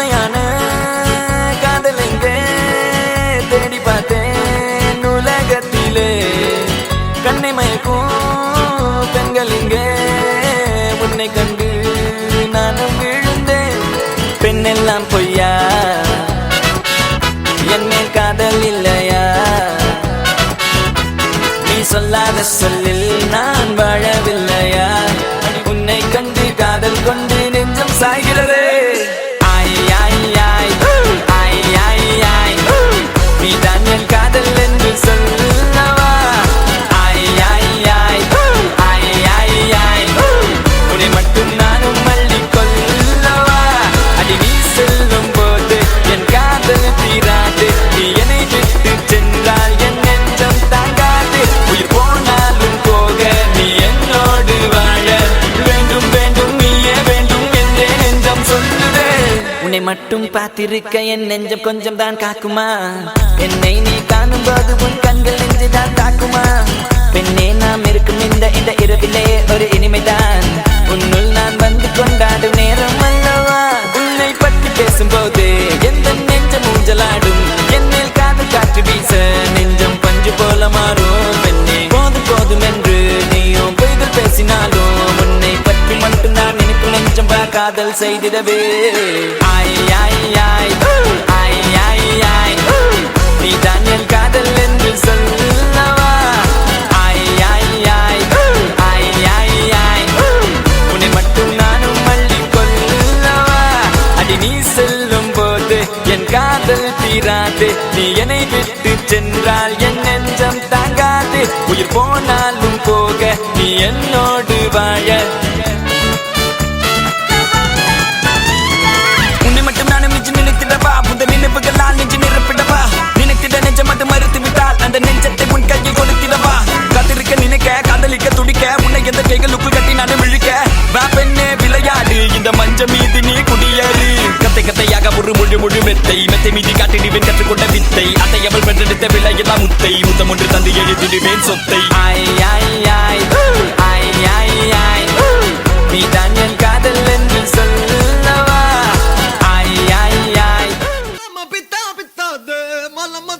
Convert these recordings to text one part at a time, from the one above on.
உண்மையான காதல் தேடி பார்த்தேன் உலகத்திலே. கண்ணை மயக்கும் பெண்கள் இங்கே உன்னை கண்டு நானும் விழுந்தேன். பெண்ணெல்லாம் பொய்யா? என்ன காதல் இல்லையா? நீ சொல்லாத சொல்ல மட்டும் பார்த்திருக்க என் நெஞ்சம் கொஞ்சம் தான் காக்குமா? என்னை நீ காணும் போது உன் கண்கள் நெஞ்சு தான் தாக்குமா பெண்ணே நாம் இருக்கும் இந்த இந்த இரவிலே ஒரு இனிமைதான். உன்னுள் நான் வந்து கொண்டாடும் நேரம் அல்லவா? உன்னை பற்றி பேசும்போது எந்த நெஞ்சம் ஊஞ்சலாடும்? என்னில் காதல் காற்று வீச நெஞ்சம் பஞ்சு போல மாறும். பெண்ணே போதும் போதும் என்று நீயும் பொய்கள் பேசினாலும் உன்னை பற்றி மட்டும் நான் நினைக்கும் நெஞ்சம் காதல் செய்திடவே. காதல் தீராது நீ என்னை விட்டு சென்றால் என் நெஞ்சம் தாங்காது உயிர் போனாலும் போக நீ என்னோடு வாழ கையில் கொடுத்திடவா காத்திருக்க நினைக்க காதலிக்க துடிக்க உன்னை எந்த கைகளுக்குள் கட்டி நானும் இழுக்க வா பெண்ணே விளையாடு இந்த மஞ்ச மீது நீ குடியேறு. கத்தை கத்தையாக ஒரு மொழி மொழி மெத்தை மெத்தை மீதி காட்டி நீ கற்றுக்கொண்ட வித்தை. அத்தை அவள் பெற்றெடுத்த விலையெல்லாம் முத்தை. முத்தம் ஒன்று தந்து எழுதிடுவேன் சொத்தை. ஆய் ஆய் ஆய் ஆய் ஆய் ஆய் நீ தான் என் காதல் என்று சொல்லவா? ஆய் ஆய் ஆய் Mama pita pita de, malama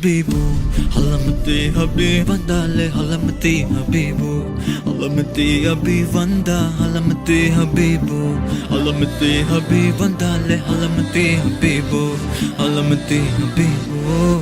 حبيبو حلمتي حبي فندالي حلمتي حبيبو حلمتي حبي فندا حلمتي حبيبو حلمتي حبي فندالي حلمتي حبيبو حلمتي حبيبو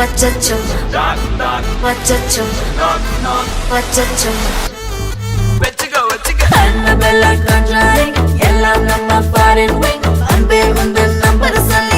அச்சச்சோ. அச்சச்சோ. அச்சச்சோ. வச்சுக்கோ வச்சுக்கோ. Annabella conjuring எல்லாம் நம்ம foreign wing. அன்பே உந்தன் நம்பர் சொல்லி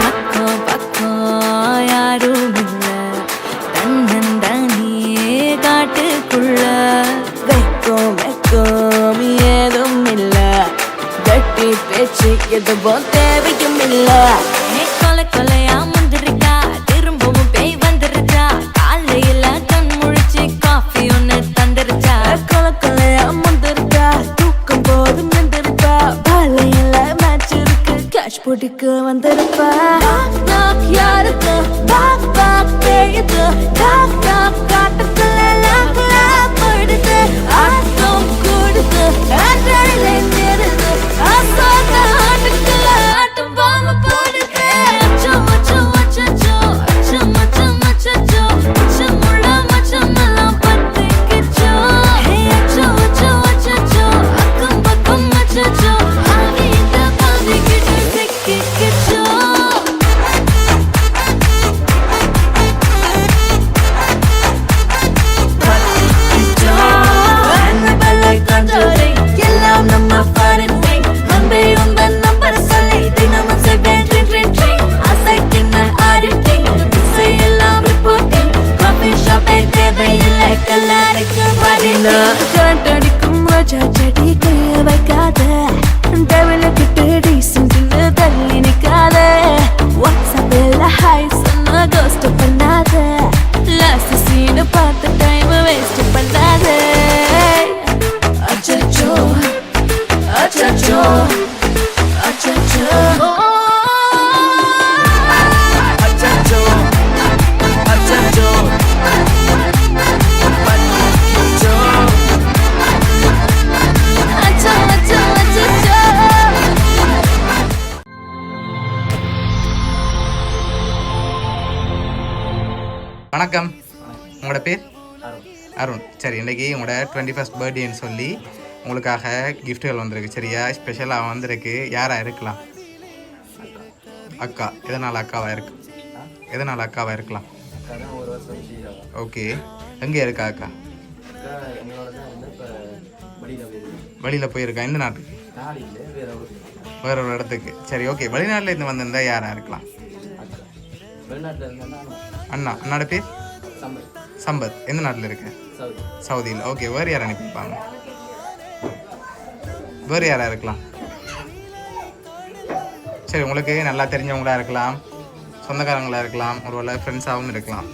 அக்கம் பக்கம் யாரும் இல்ல தன்னந்தனியே காட்டுக்குள்ள வெக்கம் வெக்கம் ஏதும் இல்ல கட்டி பேச்சு எதுவும் தேவையும் இல்லை. பிடிக்க கேஷ் வந்திருப்பா யாருக்கு? பாக் பாக் பேயுது அருண். சரி இன்னைக்கு உங்களோட டுவெண்ட்டி ஃபஸ்ட் பர்த்டேன்னு சொல்லி உங்களுக்காக கிஃப்ட்டுகள் வந்திருக்கு. சரியா? ஸ்பெஷலாக வந்திருக்கு. யாராக இருக்கலாம்? அக்கா. எதனால் அக்காவாக இருக்கு? எதனால் அக்காவாக இருக்கலாம்? ஓகே. எங்கே இருக்கா அக்கா? வெளியில் போயிருக்கா? எந்த நாட்டுக்கு வேற ஒரு இடத்துக்கு. சரி ஓகே. வெளிநாட்டில் இருந்து வந்திருந்தா யாராக இருக்கலாம்? அண்ணா. அண்ணாட பேர்? சம்பத் எந்த நாட்டில் இருக்க? சவுதியில். ஓகே வேறு யார் அனுப்பியிருப்பாங்க வேறு யாராக இருக்கலாம்? சரி உங்களுக்கு நல்லா தெரிஞ்சவங்களா இருக்கலாம். சொந்தக்காரங்களா இருக்கலாம். ஒருவேளை ஃப்ரெண்ட்ஸாகவும் இருக்கலாம்.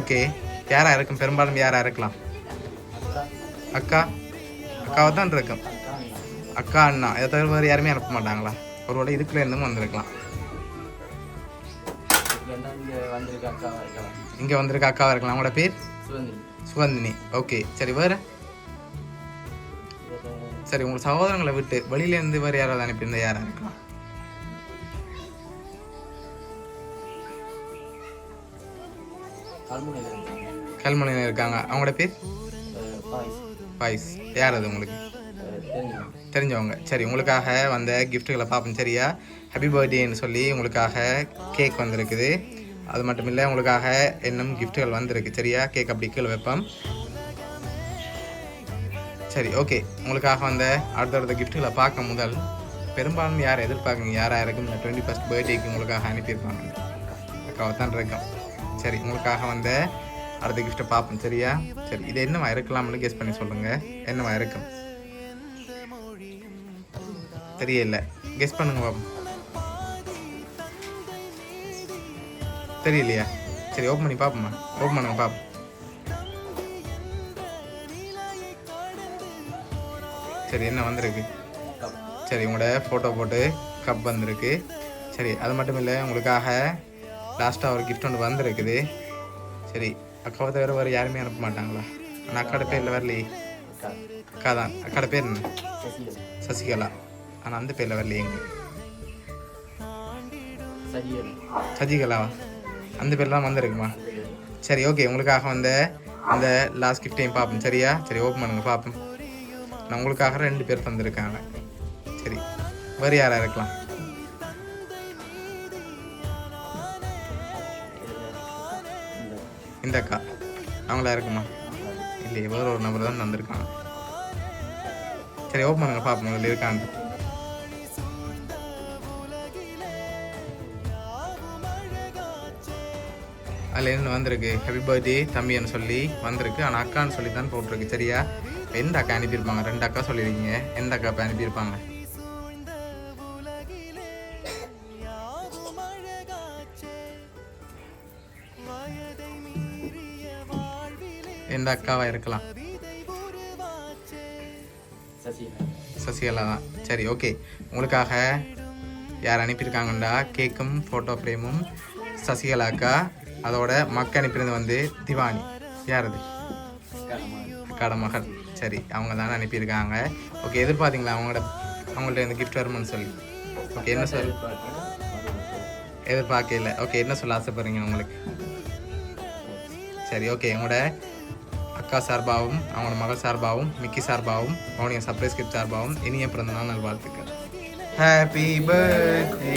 ஓகே யாரா இருக்கும்? பெரும்பாலும் யாரா இருக்கலாம்? அக்கா? அக்காவை தான் இருக்கும். அக்கா அண்ணா. இதை தவிர வேறு யாருமே அனுப்ப மாட்டாங்களா? ஒருவேளை இதுக்குள்ள இருந்தும் வந்திருக்கலாம். இங்கே வந்திருக்க அக்காவா இருக்கலாம். உங்களோட பேர்? சுகந்தினி. ஓகே சரி வேறு? சரி உங்கள் சகோதரங்களை விட்டு வெளியிலேருந்து வேறு யாராவது அனுப்பியிருந்தா யாரா இருக்கலாம்? கல்முனையில் இருக்காங்க. அவங்களோட பேர்? பாய்ஸ். யார் அது உங்களுக்கு? தெரிஞ்சவங்க. சரி உங்களுக்காக வந்த கிஃப்ட்டுகளை பார்ப்போம் சரியா? ஹாப்பி பர்த்டேன்னு சொல்லி உங்களுக்காக கேக் வந்திருக்குது. அது மட்டும் இல்லை உங்களுக்காக இன்னும் கிஃப்ட்டுகள் வந்திருக்கு சரியா? கேக் அப்படி கீழே வைப்போம். சரி ஓகே உங்களுக்காக வந்த அடுத்தடுத்த கிஃப்ட்டுகளை பார்க்க முதல் பெரும்பாலும் யார் எதிர்பார்க்குங்க? யாராக இருக்கும்? இந்த டுவெண்ட்டி ஃபஸ்ட் பர்த்டேக்கு உங்களுக்காக அனுப்பியிருப்பாங்க. அக்காவை தான் இருக்கும். சரி உங்களுக்காக வந்த அடுத்த கிஃப்ட்டை பார்ப்போம் சரியா? சரி இது என்னவா இருக்கலாம்னு கெஸ் பண்ணி சொல்லுங்கள் என்னவா இருக்கும்? தெரியல கெஸ் பண்ணுங்க பாப்போம் தெரியலையா? சரி ஓப்பன் பண்ணி பார்ப்போம்மா ஓப்பன் பண்ணுங்க பாப்போம். சரி என்ன வந்திருக்கு? சரி உங்களோட ஃபோட்டோ போட்டு கப் வந்திருக்கு. சரி அது மட்டும் இல்லை உங்களுக்காக லாஸ்ட்டாக ஒரு கிஃப்ட் ஒன்று வந்திருக்குது. சரி அக்காவை தவிர வேறு யாருமே அனுப்ப மாட்டாங்களா? ஆனால் அக்காட பேரில் வரலையே. அக்கா. தான் அக்காட பேர் என்ன? சசிகலா. ஆனால் அந்த பேரில் வரலையே எங்களுக்கு சசிகலாவா அந்த பேர்ல தான் வந்திருக்குமா? சரி ஓகே உங்களுக்காக வந்த அந்த லாஸ்ட் கிஃப்டையும் பார்ப்போம். சரியா? சரி ஓப்பன் பண்ணுங்க பார்ப்போம். நான் உங்களுக்காக ரெண்டு பேர் தந்திருக்காங்க சரி வேறு யாராக இருக்கலாம்? இந்த அக்கா. அவங்களா இருக்குமா? இல்லையே வேற ஒரு நபர் தான் தந்திருக்காங்க சரி ஓப்பன் பண்ணுங்க பார்ப்போம் அதில் இருக்கான்னு அதில் என்ன வந்திருக்கு. ஹாப்பி பர்த்டே தம்பின்னு சொல்லி வந்திருக்கு. ஆனால் அக்கான்னு சொல்லி தான் போட்டிருக்கு. சரியா? எந்த அக்கா அனுப்பியிருப்பாங்க. ரெண்டு அக்கா சொல்லியிருக்கீங்க எந்த அக்கா இப்போ அனுப்பியிருப்பாங்க? எந்த அக்காவா இருக்கலாம்? சசிகலா. தான் சரி ஓகே உங்களுக்காக யார் அனுப்பியிருக்காங்கண்டா? கேக்கும் ஃபோட்டோ ஃப்ரேமும் சசிகலா அக்கா. அதோட மக்க அனுப்பினது வந்து திவானி. யார் அது அக்காட மகள் சரி அவங்க தானே அனுப்பியிருக்காங்க. ஓகே எதிர்பார்த்தீங்களா? அவங்களோட அவங்கள்ட்ட இந்த கிஃப்ட் வருமானு சொல்லி. ஓகே என்ன சொல் எதிர்பார்க்கல. ஓகே என்ன சொல்ல ஆசைப்படுறீங்க உங்களுக்கு? சரி ஓகே உங்களோட அக்கா சார்பாகவும் அவங்களோட மகள் சார்பாகவும் மிக்கி சார்பாகவும் அவனுடைய சர்ப்ரைஸ் கிஃப்ட் சார்பாகவும் இனிய பிறந்த நாள் நல்வாழ்த்துக்கள். Happy birthday